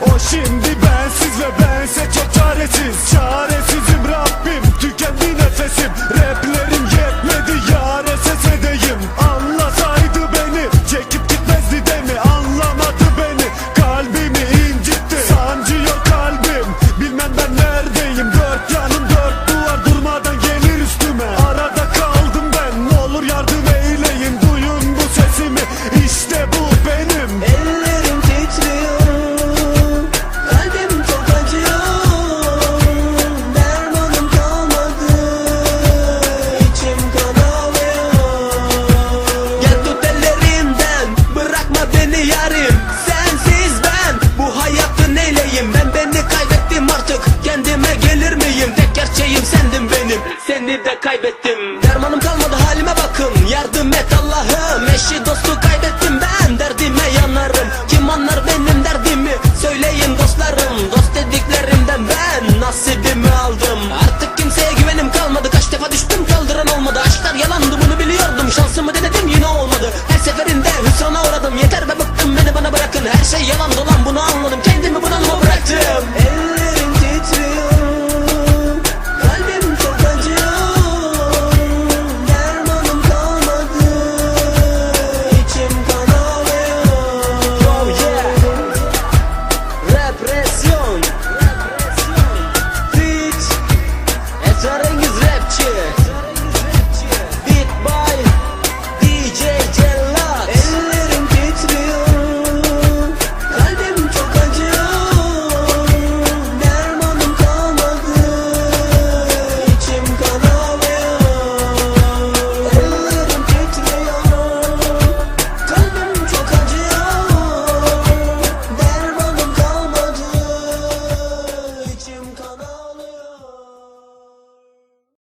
O şimdi bensiz ve bense çok çaresiz. Çaresizim Rabbim de kaybettim